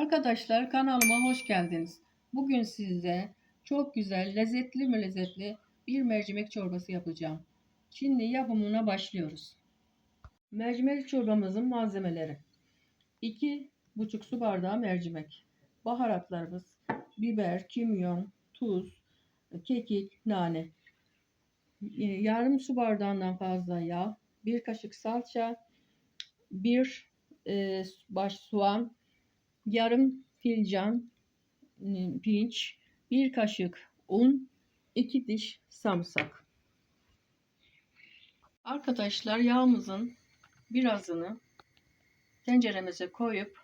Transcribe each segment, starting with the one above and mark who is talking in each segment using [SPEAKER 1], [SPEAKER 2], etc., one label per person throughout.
[SPEAKER 1] Arkadaşlar kanalıma hoş geldiniz. Bugün size çok güzel, lezzetli mi lezzetli bir mercimek çorbası yapacağım. Şimdi yapımına başlıyoruz. Mercimek çorbamızın malzemeleri. 2,5 su bardağı mercimek. Baharatlarımız biber, kimyon, tuz, kekik, nane. Yarım su bardağından fazla yağ, bir kaşık salça, bir e, baş soğan, yarım fincan e, pirinç, bir kaşık un, iki diş sarımsak. Arkadaşlar yağımızın birazını tenceremize koyup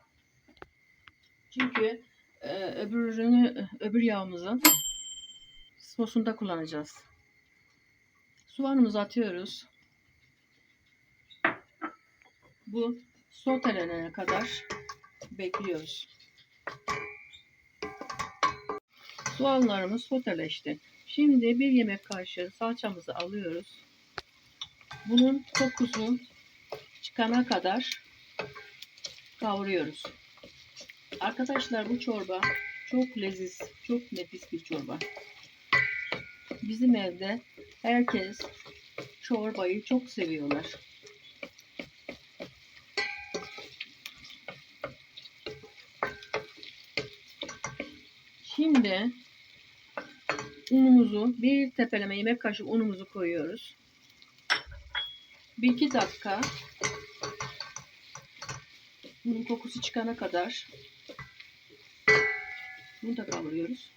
[SPEAKER 1] çünkü e, öbürünü öbür yağımızın sosunda kullanacağız. Soğanımızı atıyoruz. Bu sotelenene kadar bekliyoruz. Soğanlarımız soteleşti. Şimdi bir yemek kaşığı salçamızı alıyoruz. Bunun kokusu çıkana kadar kavuruyoruz. Arkadaşlar bu çorba çok leziz, çok nefis bir çorba. Bizim evde herkes çorbayı çok seviyorlar. Şimdi unumuzu bir tepeleme yemek kaşığı unumuzu koyuyoruz. Bir iki dakika bunun kokusu çıkana kadar bunu da kavuruyoruz.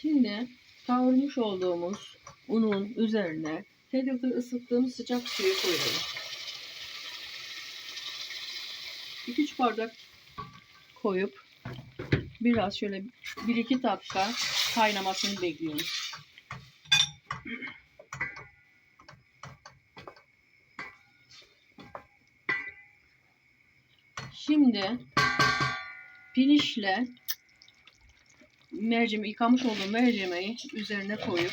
[SPEAKER 1] Şimdi kavurmuş olduğumuz unun üzerine tencerede ısıttığımız sıcak suyu koyuyoruz. 2-3 bardak koyup biraz şöyle 1-2 dakika kaynamasını bekliyoruz. Şimdi pirinçle mercimeği yıkamış olduğum mercimeği üzerine koyup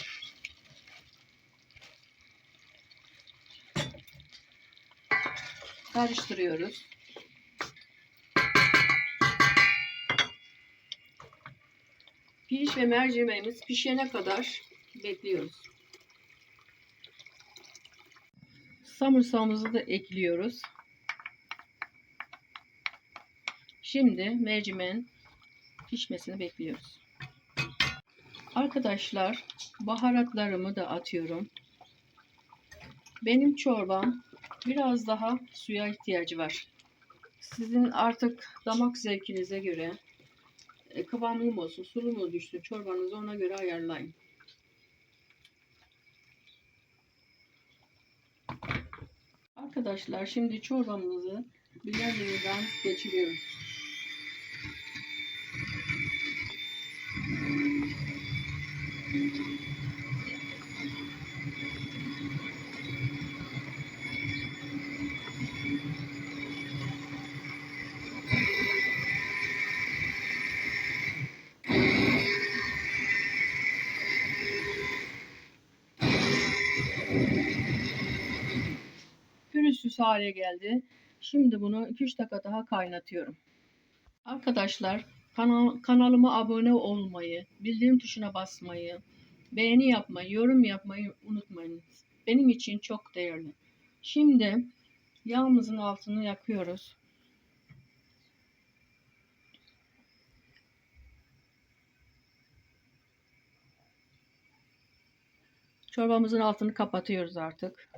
[SPEAKER 1] karıştırıyoruz. Pirinç ve mercimeğimiz pişene kadar bekliyoruz. Samırsağımızı da ekliyoruz. Şimdi mercimeğin pişmesini bekliyoruz. Arkadaşlar baharatlarımı da atıyorum. Benim çorbam biraz daha suya ihtiyacı var. Sizin artık damak zevkinize göre kıvamlı mı olsun, sulu mu düşsün çorbanızı ona göre ayarlayın. Arkadaşlar şimdi çorbamızı blenderdan geçiriyoruz. Pürüzsüz hale geldi. Şimdi bunu 2-3 dakika daha kaynatıyorum. Arkadaşlar kanal, kanalıma abone olmayı, bildirim tuşuna basmayı, beğeni yapmayı, yorum yapmayı unutmayın. Benim için çok değerli. Şimdi yağımızın altını yakıyoruz. Çorbamızın altını kapatıyoruz artık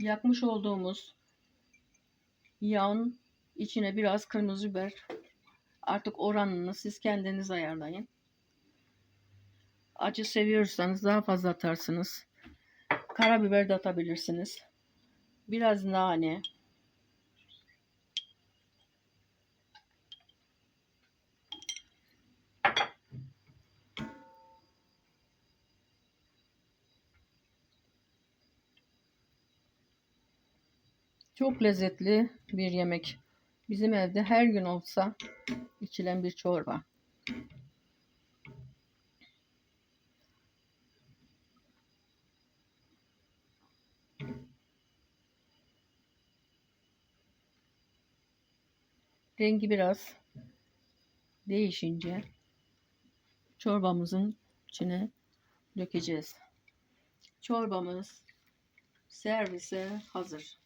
[SPEAKER 1] yakmış olduğumuz yağın içine biraz kırmızı biber artık oranını siz kendiniz ayarlayın. Acı seviyorsanız daha fazla atarsınız. Karabiber de atabilirsiniz. Biraz nane. Çok lezzetli bir yemek. Bizim evde her gün olsa içilen bir çorba. Rengi biraz değişince çorbamızın içine dökeceğiz. Çorbamız servise hazır.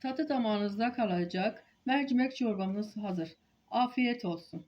[SPEAKER 1] Tadı damağınızda kalacak mercimek çorbamız hazır. Afiyet olsun.